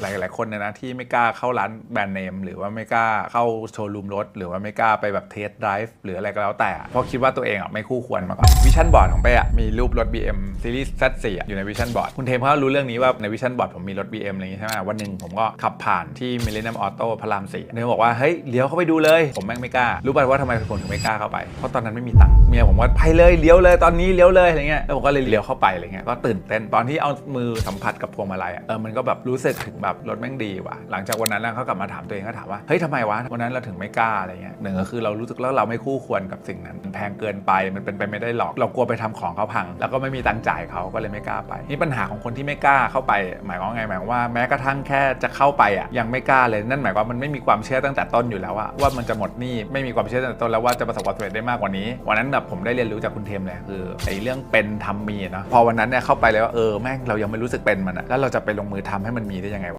หลายๆคนเนยนะที่ไม่กล้าเข้าร้านแบรนด์เนมหรือว่าไม่กล้าเข้าโชว์รูมรถ หรือว่าไม่กล้าไปแบบเทสไดรฟ์หรืออะไรก็แล้วแต่ เพราะคิดว่าตัวเองอะไม่คู่ควรมาก่อนวิชั่นบอร์ดของเป้อะมีรูปรถ BM ซีรีส์ Z4 อยู่ในวิชั่นบอร์ดคุณเทมเขารู้เรื่องนี้ว่าในวิชั่นบอร์ดผมมีรถ BM อะไรอย่างงี้ใช่ไหมวันหนึ่งผมก็ขับผ่านที่มิเลเลน i มออโต้พระรามสี่เนี่ยบอกว่าเฮ้ยเลี้ยวเข้าไปดูเลยผมแม่งไม่กล้ารู้ป่ะว่าทำไมผมถึงไม่กล้าเข้าไปเพราะตอนนั้นไม่มีตังค์เมียผมว่าไปเลยเลี้ยวเลยตอนนี้เลี้ยวเลยอะไรเงี้ยแล้วผมก็เลยเลี้ยวเข้าไปอะไรเงี้ยก็ตื่นเต้นตอนที่เอามือสัมผัสกับพวงมาลัยเออมันก็แบบรู้สึกถึงแบบรถแม่งดีว่ะ หลังจากวันนั้นแล้วเขากลับมาถามตัวเองก็ถามว่าเฮ้ยทำไมวะวันนั้นเราถึงไม่กล้าอะไรเงี้ยหนึ่งก็คือเรารู้สึกแล้วเราไม่คู่ควรกับสิ่งนั้นมันแพงเกินไปมันเป็นไปไม่ได้หรอก เรากลัวไปทำของเขาพัง แล้วก็ไม่มีตังค์จ่ายเขาก็เลยไม่กล้าไป นี่ปัญหาของคนที่ไม่กล้าเข้าไป หมายความว่าไงหมายว่าแม้กระทั่งแค่จะเข้าไปอะยังไม่กล้าเลยนั่นหมายความว่ามันไม่มีความเชื่อตั้งแต่ต้นอยู่แล้วอะว่ามันจะหมดหนี้ไม่มีความเชื่อตั้งแต่ต้นแล้วว่าจะประสบความสำเร็จได้มากกว่านี้ วันนั้นแบบผมได้เรียนรู้จากคุณเทมเลยคือไอ้เรื่องเป็นทำมีเนาะพอวันนั้นเนี่ยเข้าไปเลยว่าเออแม่งเรายังไม่รู้สึกเป็นมันอะแล้วเราจะไปลงมือทำให้มันมีได้ยังไงวะ